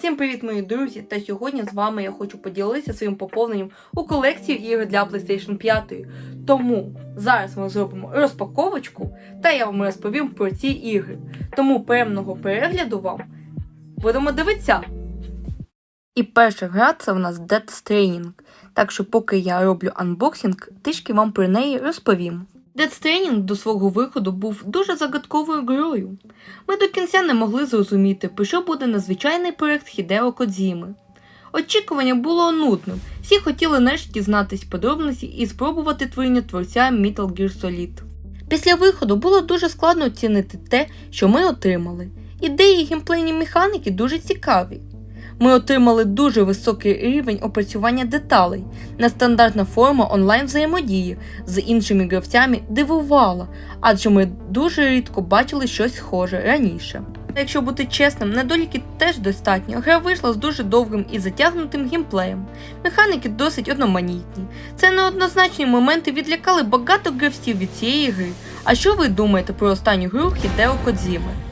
Всім привіт, мої друзі! Та сьогодні з вами я хочу поділитися своїм поповненням у колекцію ігор для PlayStation 5. Тому зараз ми зробимо розпаковочку, та я вам розповім про ці ігри. Тому приємного перегляду вам. Будемо дивитися. І перша гра це в нас Dead Stranding. Так що, поки я роблю анбоксинг, трішки вам про неї розповім. Dead Stranding до свого виходу був дуже загадковою грою. Ми до кінця не могли зрозуміти, про що буде надзвичайний проект Хідео Кодзіми. Очікування було нудним. Всі хотіли нарешті дізнатись подробиці і спробувати творіння творця Metal Gear Solid. Після виходу було дуже складно оцінити те, що ми отримали. Ідеї геймплейні механіки дуже цікаві. Ми отримали дуже високий рівень опрацювання деталей. Нестандартна форма онлайн взаємодії з іншими гравцями дивувала, адже ми дуже рідко бачили щось схоже раніше. Якщо бути чесним, недоліків теж достатньо. Гра вийшла з дуже довгим і затягнутим геймплеєм. Механіки досить одноманітні. Це неоднозначні моменти відлякали багато гравців від цієї гри. А що ви думаєте про останню гру Хідео Кодзіми?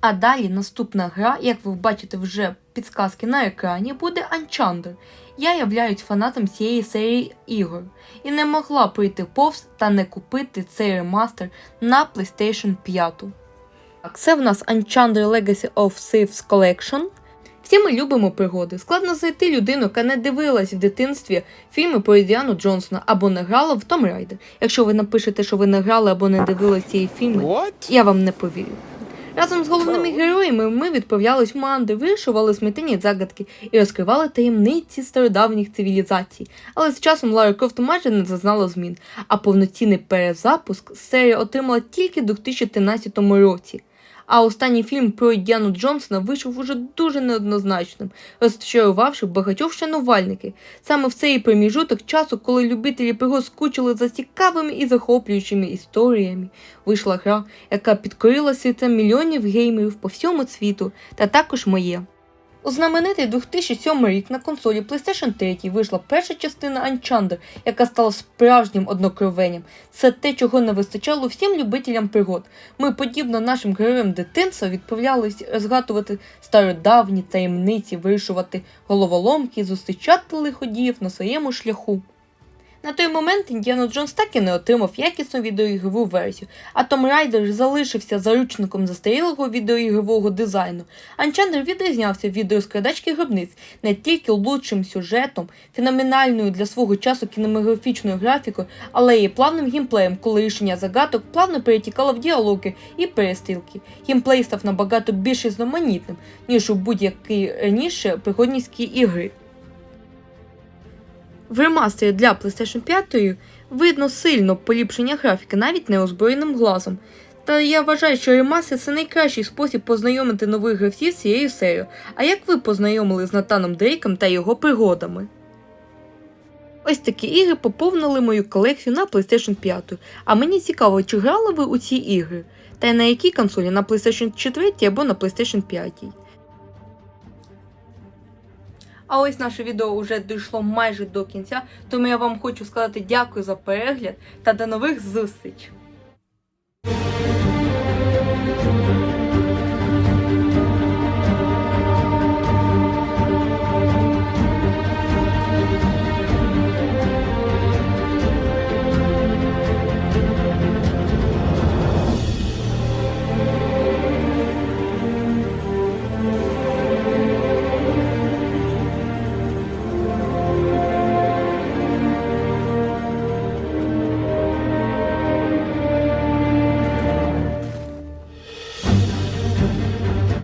А далі наступна гра, як ви бачите вже підсказки на екрані, буде Uncharted. Я являюсь фанатом цієї серії ігор і не могла пройти повз та не купити цей ремастер на PlayStation 5. Так, це в нас Uncharted Legacy of Thieves Collection. Всі ми любимо пригоди. Складно знайти людину, яка не дивилась в дитинстві фільми про Індіану Джонсона або не грала в Том Райдер. Якщо ви напишете, що ви не грали або не дивились ці фільми, What? я вам не повірю. Разом з головними героями ми відправлялись в манди, вирішували смітені загадки і розкривали таємниці стародавніх цивілізацій. Але з часом Лара Крофт майже не зазнала змін, а повноцінний перезапуск серія отримала тільки в 2013 році. А останній фільм про Діану Джонсона вийшов уже дуже неоднозначним, розчарувавши багатьох шанувальників. Саме в цей проміжуток часу, коли любителі пригод скучили за цікавими і захоплюючими історіями, вийшла гра, яка підкорила серця мільйонів геймерів по всьому світу, та також моє. У знаменитий 2007 рік на консолі PlayStation 3 вийшла перша частина Uncharted, яка стала справжнім однокровенням. Це те, чого не вистачало всім любителям пригод. Ми, подібно нашим героям дитинства, відправлялись розгадувати стародавні таємниці, вирішувати головоломки, зустрічати лиходіїв на своєму шляху. На той момент Індіана Джонс так і не отримав якісну відеоігрову версію, а Том Райдер залишився заручником застарілого відеоігрового дизайну. Анчандер відрізнявся від розкрадачки гробниць не тільки лучшим сюжетом, феноменальною для свого часу кінематографічною графікою, але й плавним геймплеєм, коли рішення загадок плавно перетікало в діалоги і перестрілки. Геймплей став набагато більш різноманітним, ніж у будь-якій раніше пригодницькій ігри. В ремастері для PlayStation 5 видно сильно поліпшення графіки навіть неозброєним глазом. Та я вважаю, що ремастер це найкращий спосіб познайомити нових гравців з цією серією. А як ви познайомили з Натаном Дрейком та його пригодами? Ось такі ігри поповнили мою колекцію на PlayStation 5. А мені цікаво, чи грали ви у ці ігри? Та й на якій консолі? На PlayStation 4 або на PlayStation 5? А ось наше відео вже дійшло майже до кінця, тому я вам хочу сказати дякую за перегляд та до нових зустріч!